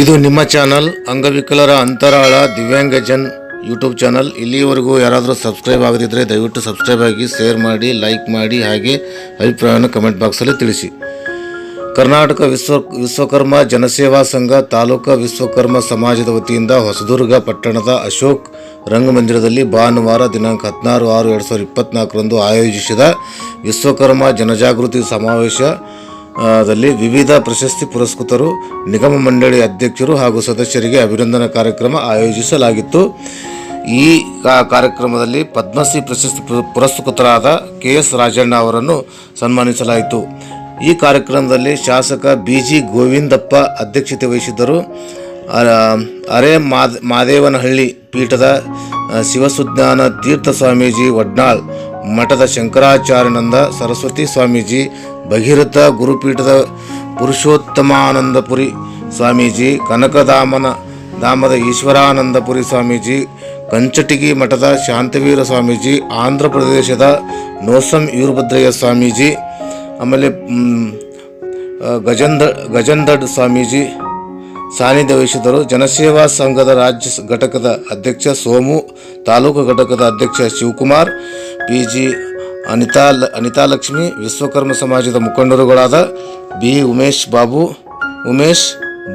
ಇದು ನಿಮ್ಮ ಚಾನಲ್ ಅಂಗವಿಕಲರ ಅಂತರಾಳ ದಿವ್ಯಾಂಗಜನ್ ಯೂಟ್ಯೂಬ್ ಚಾನಲ್. ಇಲ್ಲಿಯವರೆಗೂ ಯಾರಾದರೂ ಸಬ್ಸ್ಕ್ರೈಬ್ ಆಗದಿದ್ದರೆ ದಯವಿಟ್ಟು ಸಬ್ಸ್ಕ್ರೈಬ್ ಆಗಿ, ಶೇರ್ ಮಾಡಿ, ಲೈಕ್ ಮಾಡಿ, ಹಾಗೆ ಅಭಿಪ್ರಾಯವನ್ನು ಕಮೆಂಟ್ ಬಾಕ್ಸಲ್ಲಿ ತಿಳಿಸಿ. ಕರ್ನಾಟಕ ವಿಶ್ವ, ವಿಶ್ವಕರ್ಮ ಜನಸೇವಾ ಸಂಘ ತಾಲೂಕಾ ವಿಶ್ವಕರ್ಮ ಸಮಾಜದ ವತಿಯಿಂದ ಹೊಸದುರ್ಗ ಪಟ್ಟಣದ ಅಶೋಕ್ ರಂಗಮಂದಿರದಲ್ಲಿ ಭಾನುವಾರ ದಿನಾಂಕ ಹದಿನಾರು ಆರು ಎರಡು ಸಾವಿರದ ಇಪ್ಪತ್ತ್ನಾಲ್ಕರಂದು ಆಯೋಜಿಸಿದ ವಿಶ್ವಕರ್ಮ ಜನಜಾಗೃತಿ ಸಮಾವೇಶ ದಲ್ಲಿ ವಿವಿಧ ಪ್ರಶಸ್ತಿ ಪುರಸ್ಕೃತರು, ನಿಗಮ ಮಂಡಳಿ ಅಧ್ಯಕ್ಷರು ಹಾಗೂ ಸದಸ್ಯರಿಗೆ ಅಭಿನಂದನಾ ಕಾರ್ಯಕ್ರಮ ಆಯೋಜಿಸಲಾಗಿತ್ತು. ಈ ಕಾರ್ಯಕ್ರಮದಲ್ಲಿ ಪದ್ಮಶ್ರೀ ಪ್ರಶಸ್ತಿ ಪುರ- ಪುರಸ್ಕೃತರಾದ ಕೆ ಎಸ್ ರಾಜಣ್ಣ ಅವರನ್ನು ಸನ್ಮಾನಿಸಲಾಯಿತು. ಈ ಕಾರ್ಯಕ್ರಮದಲ್ಲಿ ಶಾಸಕ ಬಿ ಜಿ ಗೋವಿಂದಪ್ಪ ಅಧ್ಯಕ್ಷತೆ ವಹಿಸಿದ್ದರು. ಅರೆ ಮಾದ್, ಮಾದೇವನಹಳ್ಳಿ ಪೀಠದ ಶಿವಸುಜ್ಞಾನ ತೀರ್ಥ ಸ್ವಾಮೀಜಿ ವಡ್ನಾಳ್ ಮಠದ ಶಂಕರಾಚಾರ್ಯನಂದ ಸರಸ್ವತಿ ಸ್ವಾಮೀಜಿ, ಭಗೀರಥ ಗುರುಪೀಠದ ಪುರುಷೋತ್ತಮಾನಂದಪುರಿ ಸ್ವಾಮೀಜಿ ಕನಕಧಾಮನ ಧಾಮದ ಈಶ್ವರಾನಂದಪುರಿ ಸ್ವಾಮೀಜಿ, ಕಂಚಟಿಗಿ ಮಠದ ಶಾಂತವೀರ ಸ್ವಾಮೀಜಿ, ಆಂಧ್ರ ಪ್ರದೇಶದ ನೋಸಂ ವೀರಭದ್ರಯ್ಯ ಸ್ವಾಮೀಜಿ, ಆಮೇಲೆ ಗಜಂದ ಗಜಂದಡ್ ಸ್ವಾಮೀಜಿ ಸಾನ್ನಿಧ್ಯ ವಹಿಸಿದರು ಜನಸೇವಾ ಸಂಘದ ರಾಜ್ಯ ಘಟಕದ ಅಧ್ಯಕ್ಷ ಸೋಮು, ತಾಲೂಕು ಘಟಕದ ಅಧ್ಯಕ್ಷ ಶಿವಕುಮಾರ್ ಪಿ ಜಿ ಅನಿತಾ ಲಕ್ಷ್ಮಿ, ವಿಶ್ವಕರ್ಮ ಸಮಾಜದ ಮುಖಂಡರುಗಳಾದ ಬಿ ಉಮೇಶ್ ಬಾಬು ಉಮೇಶ್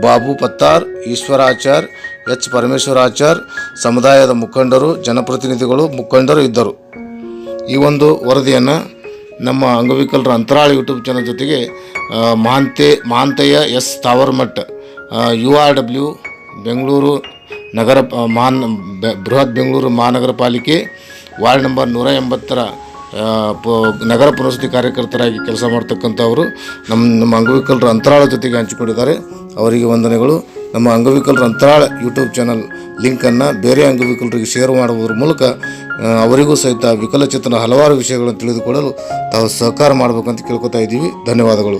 ಬಾಬು ಪತ್ತಾರ್, ಈಶ್ವರಾಚಾರ್, ಎಚ್ ಪರಮೇಶ್ವರಾಚಾರ್ ಸಮುದಾಯದ ಮುಖಂಡರು, ಜನಪ್ರತಿನಿಧಿಗಳು, ಮುಖಂಡರು ಇದ್ದರು. ಈ ಒಂದು ವರದಿಯನ್ನು ನಮ್ಮ ಅಂಗವಿಕಲರ ಅಂತರಾಳ ಯೂಟ್ಯೂಬ್ ಚಾನಲ್ ಜೊತೆಗೆ ಮಾಂತೆ ಮಹಾಂತೆ Mahantayya S Tavarmath U R W Bengaluru ನಗರ ಮಹಾನ್ ಬೃಹತ್ ಬೆಂಗಳೂರು ಮಹಾನಗರ ಪಾಲಿಕೆ ವಾರ್ಡ್ ನಂಬರ್ ನೂರ ಎಂಬತ್ತರ ನಗರ ಪುನರ್ವಸತಿ ಕಾರ್ಯಕರ್ತರಾಗಿ ಕೆಲಸ ಮಾಡ್ತಕ್ಕಂಥವರು ನಮ್ಮ ನಮ್ಮ ಅಂಗವಿಕಲರ ಅಂತರಾಳ ಜೊತೆಗೆ ಹಂಚಿಕೊಂಡಿದ್ದಾರೆ. ಅವರಿಗೆ ವಂದನೆಗಳು. ನಮ್ಮ ಅಂಗವಿಕಲರ ಅಂತರಾಳ ಯೂಟ್ಯೂಬ್ ಚಾನಲ್ ಲಿಂಕನ್ನು ಬೇರೆ ಅಂಗವಿಕಲರಿಗೆ ಶೇರ್ ಮಾಡುವುದರ ಮೂಲಕ ಅವರಿಗೂ ಸಹಿತ ವಿಕಲಚೇತನ ಹಲವಾರು ವಿಷಯಗಳನ್ನು ತಿಳಿದುಕೊಳ್ಳಲು ತಾವು ಸಹಕಾರ ಮಾಡಬೇಕಂತ ಕೇಳ್ಕೊತಾ ಇದ್ದೀವಿ. ಧನ್ಯವಾದಗಳು.